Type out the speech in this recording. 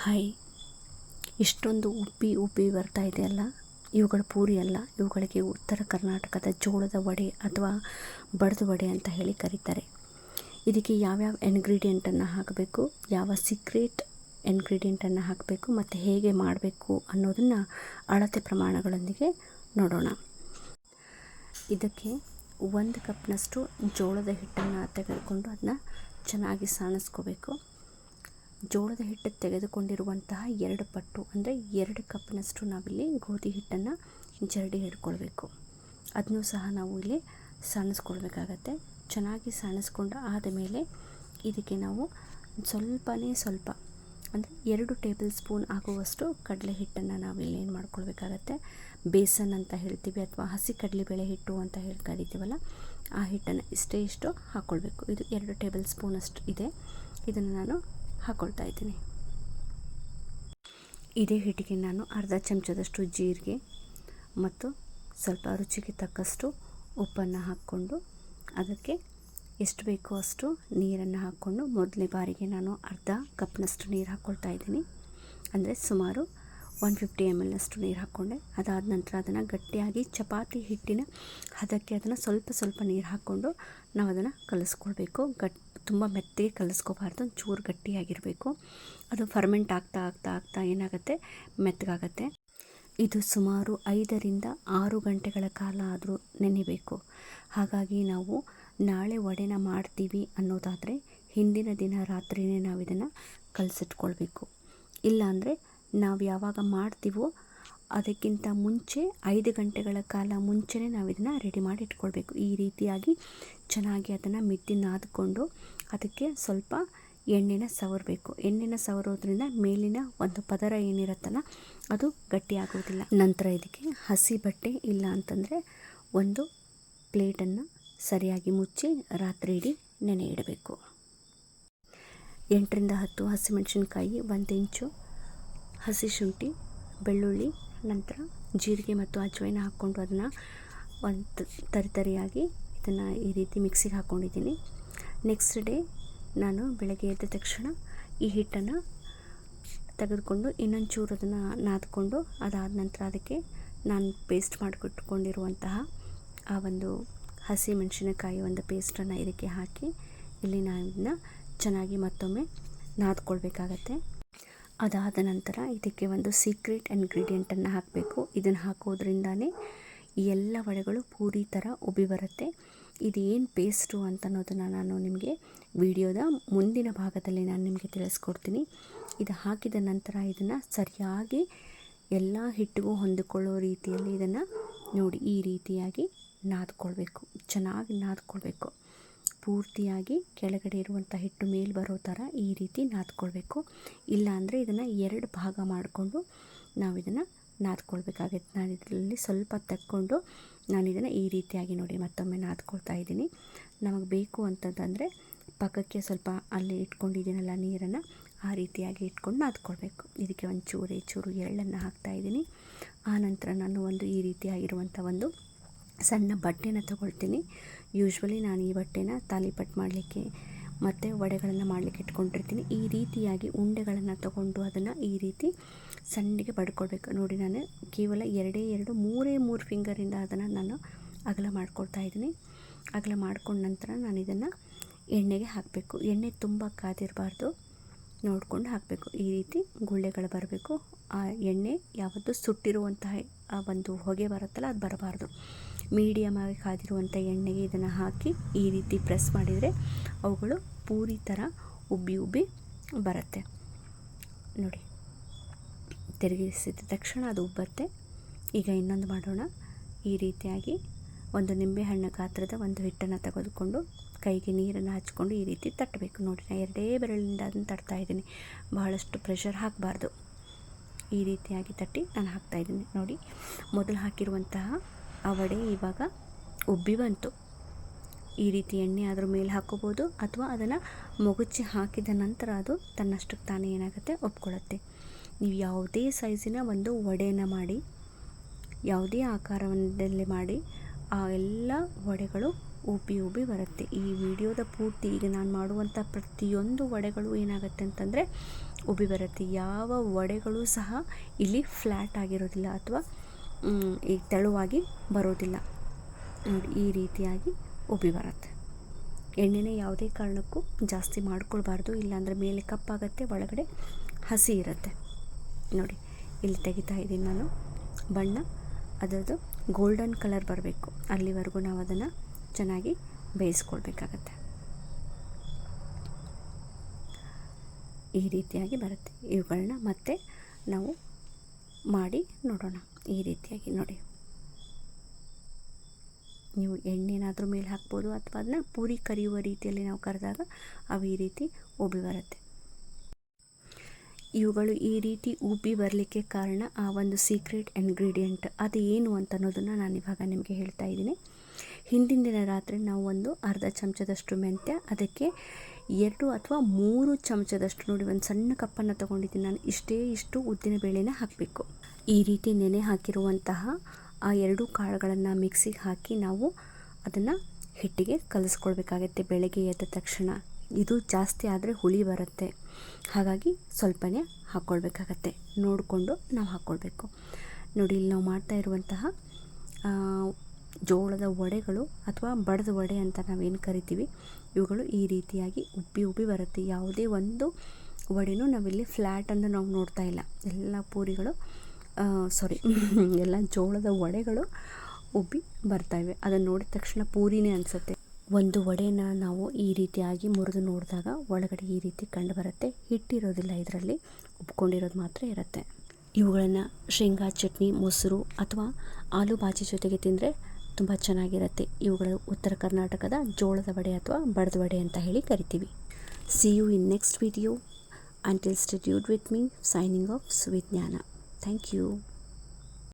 Hi. ಇಷ್ಟೊಂದು ಉಬ್ಬಿ ಉಬ್ಬಿ ಬರ್ತಾ ಇದೆಯಲ್ಲ ಇವುಗಳು ಪೂರಿ ಅಲ್ಲ? ಇವುಗಳಿಗೆ ಉತ್ತರ ಕರ್ನಾಟಕದ ಜೋಳದ ವಡೆ ಅಥವಾ ಬಡದ ವಡೆ ಅಂತ ಹೇಳಿ ಕರೀತಾರೆ. ಇದಕ್ಕೆ ಯಾವ್ಯಾವ ಇನ್ಗ್ರೀಡಿಯೆಂಟನ್ನು ಹಾಕಬೇಕು? ಯಾವ ಸೀಕ್ರೆಟ್ ಇನ್ಗ್ರೀಡಿಯೆಂಟನ್ನು ಹಾಕಬೇಕು? ಮತ್ತು ಹೇಗೆ ಮಾಡಬೇಕು ಅನ್ನೋದನ್ನು ಅಳತೆ ಪ್ರಮಾಣಗಳೊಂದಿಗೆ ನೋಡೋಣ. ಇದಕ್ಕೆ ಒಂದು ಕಪ್ನಷ್ಟು ಜೋಳದ ಹಿಟ್ಟನ್ನು ತೆಗೆದುಕೊಂಡು ಅದನ್ನ ಚೆನ್ನಾಗಿ ಸಾಣಿಸ್ಕೋಬೇಕು. ಜೋಳದ ಹಿಟ್ಟು ತೆಗೆದುಕೊಂಡಿರುವಂತಹ ಎರಡು ಪಟ್ಟು, ಅಂದರೆ ಎರಡು ಕಪ್ಪಿನಷ್ಟು ನಾವಿಲ್ಲಿ ಗೋಧಿ ಹಿಟ್ಟನ್ನು ಜರಡಿ ಹಿಡ್ಕೊಳ್ಬೇಕು. ಅದನ್ನೂ ಸಹ ನಾವು ಇಲ್ಲಿ ಸಣಿಸ್ಕೊಳ್ಬೇಕಾಗತ್ತೆ. ಚೆನ್ನಾಗಿ ಸಣಿಸ್ಕೊಂಡು ಆದಮೇಲೆ ಇದಕ್ಕೆ ನಾವು ಸ್ವಲ್ಪನೇ ಸ್ವಲ್ಪ, ಅಂದರೆ ಎರಡು ಟೇಬಲ್ ಸ್ಪೂನ್ ಆಗುವಷ್ಟು ಕಡಲೆ ಹಿಟ್ಟನ್ನು ನಾವಿಲ್ಲಿ ಏನು ಮಾಡ್ಕೊಳ್ಬೇಕಾಗತ್ತೆ. ಬೇಸನ್ ಅಂತ ಹೇಳ್ತೀವಿ ಅಥವಾ ಹಸಿ ಕಡಲೆಬೇಳೆ ಹಿಟ್ಟು ಅಂತ ಹೇಳಿ ಕರಿತೀವಲ್ಲ, ಆ ಹಿಟ್ಟನ್ನು ಇಷ್ಟೇ ಇಷ್ಟು ಹಾಕ್ಕೊಳ್ಬೇಕು ಇದು ಎರಡು ಟೇಬಲ್ ಸ್ಪೂನಷ್ಟು ಇದೆ. ಇದನ್ನು ನಾನು ಹಾಕ್ಕೊಳ್ತಾ ಇದ್ದೀನಿ ಇದೇ ಹಿಟ್ಟಿಗೆ ನಾನು ಅರ್ಧ ಚಮಚದಷ್ಟು ಜೀರಿಗೆ ಮತ್ತು ಸ್ವಲ್ಪ ರುಚಿಗೆ ತಕ್ಕಷ್ಟು ಉಪ್ಪನ್ನು ಹಾಕ್ಕೊಂಡು ಅದಕ್ಕೆ ಎಷ್ಟು ಬೇಕೋ ಅಷ್ಟು ನೀರನ್ನು ಹಾಕ್ಕೊಂಡು ಮೊದಲನೇ ಬಾರಿಗೆ ನಾನು ಅರ್ಧ ಕಪ್ನಷ್ಟು ನೀರು ಹಾಕ್ಕೊಳ್ತಾ ಇದ್ದೀನಿ ಅಂದರೆ ಸುಮಾರು ಒನ್ ಫಿಫ್ಟಿ ಎಂ ಎಲ್ನಷ್ಟು ನೀರು ಹಾಕ್ಕೊಂಡೆ. ಅದಾದ ನಂತರ ಅದನ್ನು ಗಟ್ಟಿಯಾಗಿ ಚಪಾತಿ ಹಿಟ್ಟಿನ ಹದಕ್ಕೆ ಅದನ್ನು ಸ್ವಲ್ಪ ಸ್ವಲ್ಪ ನೀರು ಹಾಕ್ಕೊಂಡು ನಾವು ಅದನ್ನು ಕಲಿಸ್ಕೊಳ್ಬೇಕು. ಗಟ್, ತುಂಬ ಮೆತ್ತಗೆ ಕಲಿಸ್ಕೋಬಾರ್ದು. ಚೂರು ಗಟ್ಟಿಯಾಗಿರಬೇಕು. ಅದು ಫರ್ಮೆಂಟ್ ಆಗ್ತಾ ಆಗ್ತಾ ಆಗ್ತಾ ಏನಾಗುತ್ತೆ? ಮೆತ್ತಗಾಗತ್ತೆ. ಇದು ಸುಮಾರು ಐದರಿಂದ ಆರು ಗಂಟೆಗಳ ಕಾಲ ಆದರೂ ನೆನೆಬೇಕು. ಹಾಗಾಗಿ ನಾವು ನಾಳೆ ವಡೆನ ಮಾಡ್ತೀವಿ ಅನ್ನೋದಾದರೆ ಹಿಂದಿನ ದಿನ ರಾತ್ರಿಯೇ ನಾವು ಇದನ್ನು ಕಲಸಿಟ್ಕೊಳ್ಬೇಕು. ಇಲ್ಲಾಂದರೆ ನಾವು ಯಾವಾಗ ಮಾಡ್ತೀವೋ ಅದಕ್ಕಿಂತ ಮುಂಚೆ ಐದು ಗಂಟೆಗಳ ಕಾಲ ಮುಂಚೆನೇ ನಾವು ಇದನ್ನು ರೆಡಿ ಮಾಡಿ ಇಟ್ಕೊಳ್ಬೇಕು. ಈ ರೀತಿಯಾಗಿ ಚೆನ್ನಾಗಿ ಅದನ್ನು ಮಿದ್ದಿ ನಾದಿಕೊಂಡು ಅದಕ್ಕೆ ಸ್ವಲ್ಪ ಎಣ್ಣೆನ ಸವರಬೇಕು. ಎಣ್ಣೆನ ಸವರೋದ್ರಿಂದ ಮೇಲಿನ ಒಂದು ಪದರ ಏನಿರುತ್ತಲ್ಲ ಅದು ಗಟ್ಟಿಯಾಗೋದಿಲ್ಲ ನಂತರ ಇದಕ್ಕೆ ಹಸಿ ಬಟ್ಟೆ ಇಲ್ಲ ಅಂತಂದರೆ ಒಂದು ಪ್ಲೇಟನ್ನು ಸರಿಯಾಗಿ ಮುಚ್ಚಿ ರಾತ್ರಿ ಇಡೀ ನೆನೆ ಇಡಬೇಕು. ಎಂಟರಿಂದ ಹತ್ತು ಹಸಿಮೆಣಸಿನ್ಕಾಯಿ ಒಂದು ಇಂಚು ಹಸಿ ಶುಂಠಿ, ಬೆಳ್ಳುಳ್ಳಿ, ನಂತರ ಜೀರಿಗೆ ಮತ್ತು ಅಜ್ವೈನ ಹಾಕ್ಕೊಂಡು ಅದನ್ನು ಒಂದು ತರಿತರಿಯಾಗಿ ಇದನ್ನು ಈ ರೀತಿ ಮಿಕ್ಸಿಗೆ ಹಾಕ್ಕೊಂಡಿದ್ದೀನಿ. ನೆಕ್ಸ್ಟ್ ಡೇ ನಾನು ಬೆಳಗ್ಗೆ ಎದ್ದ ತಕ್ಷಣ ಈ ಹಿಟ್ಟನ್ನು ತೆಗೆದುಕೊಂಡು ಇನ್ನೊಂದು ಚೂರು ಅದನ್ನು ನಾದ್ಕೊಂಡು ಅದಾದ ನಂತರ ಅದಕ್ಕೆ ನಾನು ಪೇಸ್ಟ್ ಮಾಡಿಕೊಟ್ಕೊಂಡಿರುವಂತಹ ಆ ಒಂದು ಹಸಿ ಮೆಣಸಿನಕಾಯಿ ಒಂದು ಪೇಸ್ಟನ್ನು ಇದಕ್ಕೆ ಹಾಕಿ ಇಲ್ಲಿ ನಾನು ಇದನ್ನ ಚೆನ್ನಾಗಿ ಮತ್ತೊಮ್ಮೆ ನಾದ್ಕೊಳ್ಬೇಕಾಗತ್ತೆ. ಅದಾದ ನಂತರ ಇದಕ್ಕೆ ಒಂದು ಸೀಕ್ರೆಟ್ ಇನ್ಗ್ರೀಡಿಯೆಂಟನ್ನು ಹಾಕಬೇಕು. ಇದನ್ನು ಹಾಕೋದ್ರಿಂದನೇ ಎಲ್ಲ ವಡೆಗಳು ಪೂರಿ ಥರ ಉಬ್ಬಿ ಬರುತ್ತೆ. ಇದೇನು ಪೇಸ್ಟು ಅಂತ ಅನ್ನೋದನ್ನು ನಾನು ನಿಮಗೆ ವಿಡಿಯೋದ ಮುಂದಿನ ಭಾಗದಲ್ಲಿ ನಾನು ನಿಮಗೆ ತಿಳಿಸ್ಕೊಡ್ತೀನಿ. ಇದು ಹಾಕಿದ ನಂತರ ಇದನ್ನು ಸರಿಯಾಗಿ ಎಲ್ಲ ಹಿಟ್ಟಿಗೂ ಹೊಂದಿಕೊಳ್ಳೋ ರೀತಿಯಲ್ಲಿ ಇದನ್ನು ನೋಡಿ ಈ ರೀತಿಯಾಗಿ ನಾದ್ಕೊಳ್ಬೇಕು. ಚೆನ್ನಾಗಿ ನಾದ್ಕೊಳ್ಬೇಕು. ಪೂರ್ತಿಯಾಗಿ ಕೆಳಗಡೆ ಇರುವಂಥ ಹಿಟ್ಟು ಮೇಲೆ ಬರೋ ಥರ ಈ ರೀತಿ ನಾದ್ಕೊಳ್ಬೇಕು. ಇಲ್ಲಾಂದರೆ ಇದನ್ನು ಎರಡು ಭಾಗ ಮಾಡಿಕೊಂಡು ನಾವು ಇದನ್ನು ನಾದ್ಕೊಳ್ಬೇಕಾಗತ್ತೆ. ನಾನು ಇದರಲ್ಲಿ ಸ್ವಲ್ಪ ತಕ್ಕೊಂಡು ನಾನು ಇದನ್ನು ಈ ರೀತಿಯಾಗಿ ನೋಡಿ ಮತ್ತೊಮ್ಮೆ ನಾದ್ಕೊಳ್ತಾ ಇದ್ದೀನಿ. ನಮಗೆ ಬೇಕು ಅಂತಂದರೆ ಪಕ್ಕಕ್ಕೆ ಸ್ವಲ್ಪ ಅಲ್ಲಿ ಇಟ್ಕೊಂಡಿದ್ದೀನಲ್ಲ ನೀರನ್ನು ಆ ರೀತಿಯಾಗಿ ಇಟ್ಕೊಂಡು ನಾದ್ಕೊಳ್ಬೇಕು. ಇದಕ್ಕೆ ಒಂದು ಚೂರು ಚೂರು ಎಳ್ಳನ್ನು ಹಾಕ್ತಾಯಿದ್ದೀನಿ ಆನಂತರ ನಾನು ಒಂದು ಈ ರೀತಿಯಾಗಿರುವಂಥ ಒಂದು ಸಣ್ಣ ಬಟ್ಟೆನ ತೊಗೊಳ್ತೀನಿ. ಯೂಶ್ವಲಿ ನಾನು ಈ ಬಟ್ಟೆನ ತಾಲಿಪಟ್ಟು ಮಾಡಲಿಕ್ಕೆ ಮತ್ತು ವಡೆಗಳನ್ನು ಮಾಡಲಿಕ್ಕೆ ಇಟ್ಕೊಂಡಿರ್ತೀನಿ. ಈ ರೀತಿಯಾಗಿ ಉಂಡೆಗಳನ್ನು ತಗೊಂಡು ಅದನ್ನು ಈ ರೀತಿ ಸಣ್ಣಗೆ ಪಡ್ಕೊಳ್ಬೇಕು ನೋಡಿ ನಾನು ಕೇವಲ ಎರಡೇ ಎರಡು ಮೂರೇ ಮೂರು ಫಿಂಗರಿಂದ ಅದನ್ನು ನಾನು ಅಗಲ ಮಾಡ್ಕೊಳ್ತಾ ಇದ್ದೀನಿ. ಅಗಲ ಮಾಡ್ಕೊಂಡ ನಂತರ ನಾನು ಇದನ್ನು ಎಣ್ಣೆಗೆ ಹಾಕಬೇಕು. ಎಣ್ಣೆ ತುಂಬ ಕಾದಿರಬಾರ್ದು. ನೋಡಿಕೊಂಡು ಹಾಕಬೇಕು. ಈ ರೀತಿ ಗುಳ್ಳೆಗಳು ಬರಬೇಕು. ಆ ಎಣ್ಣೆ ಯಾವತ್ತೂ ಸುಟ್ಟಿರುವಂತಹ ಆ ಒಂದು ಹೊಗೆ ಬರುತ್ತಲ್ಲ, ಅದು ಬರಬಾರ್ದು. ಮೀಡಿಯಮಾಗಿ ಕಾದಿರುವಂಥ ಎಣ್ಣೆಗೆ ಇದನ್ನು ಹಾಕಿ ಈ ರೀತಿ ಪ್ರೆಸ್ ಮಾಡಿದರೆ ಅವುಗಳು ಪೂರಿ ಥರ ಉಬ್ಬಿ ಉಬ್ಬಿ ಬರುತ್ತೆ. ನೋಡಿ, ತಿರುಗಿಸಿದ ತಕ್ಷಣ ಅದು ಉಬ್ಬತ್ತೆ. ಈಗ ಇನ್ನೊಂದು ಮಾಡೋಣ. ಈ ರೀತಿಯಾಗಿ ಒಂದು ನಿಂಬೆಹಣ್ಣು ಗಾತ್ರದ ಒಂದು ಹಿಟ್ಟನ್ನು ತೆಗೆದುಕೊಂಡು ಕೈಗೆ ನೀರನ್ನು ಹಚ್ಕೊಂಡು ಈ ರೀತಿ ತಟ್ಟಬೇಕು. ನೋಡಿ ನಾನು ಎರಡೇ ಬೆರಳಿಂದ ಅದನ್ನು ತಟ್ತಾ ಇದ್ದೀನಿ. ಬಹಳಷ್ಟು ಪ್ರೆಷರ್ ಹಾಕಬಾರ್ದು. ಈ ರೀತಿಯಾಗಿ ತಟ್ಟಿ ನಾನು ಹಾಕ್ತಾಯಿದ್ದೀನಿ ನೋಡಿ, ಮೊದಲು ಹಾಕಿರುವಂತಹ ಆ ವಡೆ ಇವಾಗ ಉಬ್ಬಿ ಬಂತು. ಈ ರೀತಿ ಎಣ್ಣೆ ಅದ್ರ ಮೇಲೆ ಹಾಕೋಬೋದು ಅಥವಾ ಅದನ್ನು ಮೊಗಚಿ ಹಾಕಿದ ನಂತರ ಅದು ತನ್ನಷ್ಟಕ್ಕೆ ತಾನೇ ಏನಾಗುತ್ತೆ ಒಪ್ಕೊಳ್ಳುತ್ತೆ. ನೀವು ಯಾವುದೇ ಸೈಜಿನ ಒಂದು ವಡೆಯನ್ನು ಮಾಡಿ, ಯಾವುದೇ ಆಕಾರದಲ್ಲಿ ಮಾಡಿ, ಆ ಎಲ್ಲ ವಡೆಗಳು ಉಬ್ಬಿ ಉಬ್ಬಿ ಬರುತ್ತೆ. ಈ ವಿಡಿಯೋದ ಪೂರ್ತಿ ಈಗ ನಾನು ಮಾಡುವಂಥ ಪ್ರತಿಯೊಂದು ವಡೆಗಳು ಏನಾಗುತ್ತೆ ಅಂತಂದರೆ ಉಬ್ಬಿ ಬರುತ್ತೆ. ಯಾವ ವಡೆಗಳು ಸಹ ಇಲ್ಲಿ ಫ್ಲ್ಯಾಟ್ ಆಗಿರೋದಿಲ್ಲ ಅಥವಾ ಈ ತೆಳುವಾಗಿ ಬರೋದಿಲ್ಲ. ನೋಡಿ, ಈ ರೀತಿಯಾಗಿ ಉಬ್ಬಿ ಬರುತ್ತೆ. ಎಣ್ಣೆನೇ ಯಾವುದೇ ಕಾರಣಕ್ಕೂ ಜಾಸ್ತಿ ಮಾಡ್ಕೊಳ್ಬಾರ್ದು, ಇಲ್ಲಾಂದರೆ ಮೇಲೆ ಕಪ್ಪಾಗತ್ತೆ, ಒಳಗಡೆ ಹಸಿ ಇರುತ್ತೆ. ನೋಡಿ, ಇಲ್ಲಿ ತೆಗಿತಾ ಇದ್ದೀನಿ ನಾನು ಬಣ್ಣ. ಅದರದ್ದು ಗೋಲ್ಡನ್ ಕಲರ್ ಬರಬೇಕು. ಅಲ್ಲಿವರೆಗೂ ನಾವು ಅದನ್ನು ಚೆನ್ನಾಗಿ ಬೇಯಿಸ್ಕೊಳ್ಬೇಕಾಗತ್ತೆ. ಈ ರೀತಿಯಾಗಿ ಬರುತ್ತೆ. ಇವುಗಳನ್ನ ಮತ್ತೆ ನಾವು ಮಾಡಿ ನೋಡೋಣ. ಈ ರೀತಿಯಾಗಿ ನೋಡಿ. ನೀವು ಎಣ್ಣೆನಾದರೂ ಮೇಲೆ ಹಾಕ್ಬೋದು ಅಥವಾ ಅದನ್ನ ಪೂರಿ ಕರಿಯುವ ರೀತಿಯಲ್ಲಿ ನಾವು ಕರೆದಾಗ ಅವು ಈ ರೀತಿ ಉಬ್ಬಿ ಬರುತ್ತೆ. ಇವುಗಳು ಈ ರೀತಿ ಉಬ್ಬಿ ಬರಲಿಕ್ಕೆ ಕಾರಣ ಆ ಒಂದು ಸೀಕ್ರೆಟ್ ಇಂಗ್ರೀಡಿಯೆಂಟ್ ಅದು ಏನು ಅಂತ ಅನ್ನೋದನ್ನು ನಾನು ಇವಾಗ ನಿಮಗೆ ಹೇಳ್ತಾ ಇದ್ದೀನಿ. ಹಿಂದಿನ ದಿನ ರಾತ್ರಿ ನಾವು ಒಂದು ಅರ್ಧ ಚಮಚದಷ್ಟು ಮೆಂತ್ಯ, ಅದಕ್ಕೆ ಎರಡು ಅಥವಾ ಮೂರು ಚಮಚದಷ್ಟು ನೋಡಿ ಒಂದು ಸಣ್ಣ ಕಪ್ಪನ್ನು ತೊಗೊಂಡಿದ್ದೀನಿ ನಾನು. ಇಷ್ಟೇ ಇಷ್ಟು ಉದ್ದಿನ ಬೇಳೆನ ಹಾಕಬೇಕು. ಈ ರೀತಿ ನೆನೆ ಹಾಕಿರುವಂತಹ ಆ ಎರಡು ಕಾಳುಗಳನ್ನು ಮಿಕ್ಸಿಗೆ ಹಾಕಿ ನಾವು ಅದನ್ನು ಹಿಟ್ಟಿಗೆ ಕಲಿಸ್ಕೊಳ್ಬೇಕಾಗತ್ತೆ ಬೆಳಗ್ಗೆ ಎದ್ದ ತಕ್ಷಣ. ಇದು ಜಾಸ್ತಿ ಆದರೆ ಹುಳಿ ಬರುತ್ತೆ. ಹಾಗಾಗಿ ಸ್ವಲ್ಪನೇ ಹಾಕ್ಕೊಳ್ಬೇಕಾಗತ್ತೆ ನೋಡಿಕೊಂಡು ನಾವು ಹಾಕ್ಕೊಳ್ಬೇಕು ನೋಡಿ, ಇಲ್ಲಿ ನಾವು ಮಾಡ್ತಾ ಇರುವಂತಹ ಜೋಳದ ವಡೆಗಳು ಅಥವಾ ಬಡದ ವಡೆ ಅಂತ ನಾವೇನು ಕರಿತೀವಿ, ಇವುಗಳು ಈ ರೀತಿಯಾಗಿ ಉಬ್ಬಿ ಉಬ್ಬಿ ಬರುತ್ತೆ. ಯಾವುದೇ ಒಂದು ವಡೆನೂ ನಾವಿಲ್ಲಿ ಫ್ಲ್ಯಾಟ್ ಅಂತ ನಾವು ನೋಡ್ತಾ ಇಲ್ಲ. ಎಲ್ಲ ಪೂರಿಗಳು ಸಾರಿ ಎಲ್ಲ ಜೋಳದ ವಡೆಗಳು ಉಬ್ಬಿ ಬರ್ತಾಯಿವೆ ಅದನ್ನು ನೋಡಿದ ತಕ್ಷಣ ಪೂರಿನೇ ಅನಿಸುತ್ತೆ. ಒಂದು ವಡೆನ ನಾವು ಈ ರೀತಿಯಾಗಿ ಮುರಿದು ನೋಡಿದಾಗ ಒಳಗಡೆ ಈ ರೀತಿ ಕಂಡು ಬರುತ್ತೆ. ಹಿಟ್ಟಿರೋದಿಲ್ಲ ಇದರಲ್ಲಿ, ಉಬ್ಕೊಂಡಿರೋದು ಮಾತ್ರ ಇರುತ್ತೆ. ಇವುಗಳನ್ನು ಶೇಂಗಾ, ಚಟ್ನಿ, ಮೊಸರು ಅಥವಾ ಆಲೂ ಬಾಜಿ ಜೊತೆಗೆ ತಿಂದರೆ ತುಂಬ ಚೆನ್ನಾಗಿರುತ್ತೆ. ಇವುಗಳು ಉತ್ತರ ಕರ್ನಾಟಕದ ಜೋಳದ ವಡೆ ಅಥವಾ ಬಡದ ವಡೆ ಅಂತ ಹೇಳಿ ಕರಿತೀವಿ. See you in next video until ಸ್ಟಿಟ್ಯೂಟ್ with me signing off Suvijnana thank you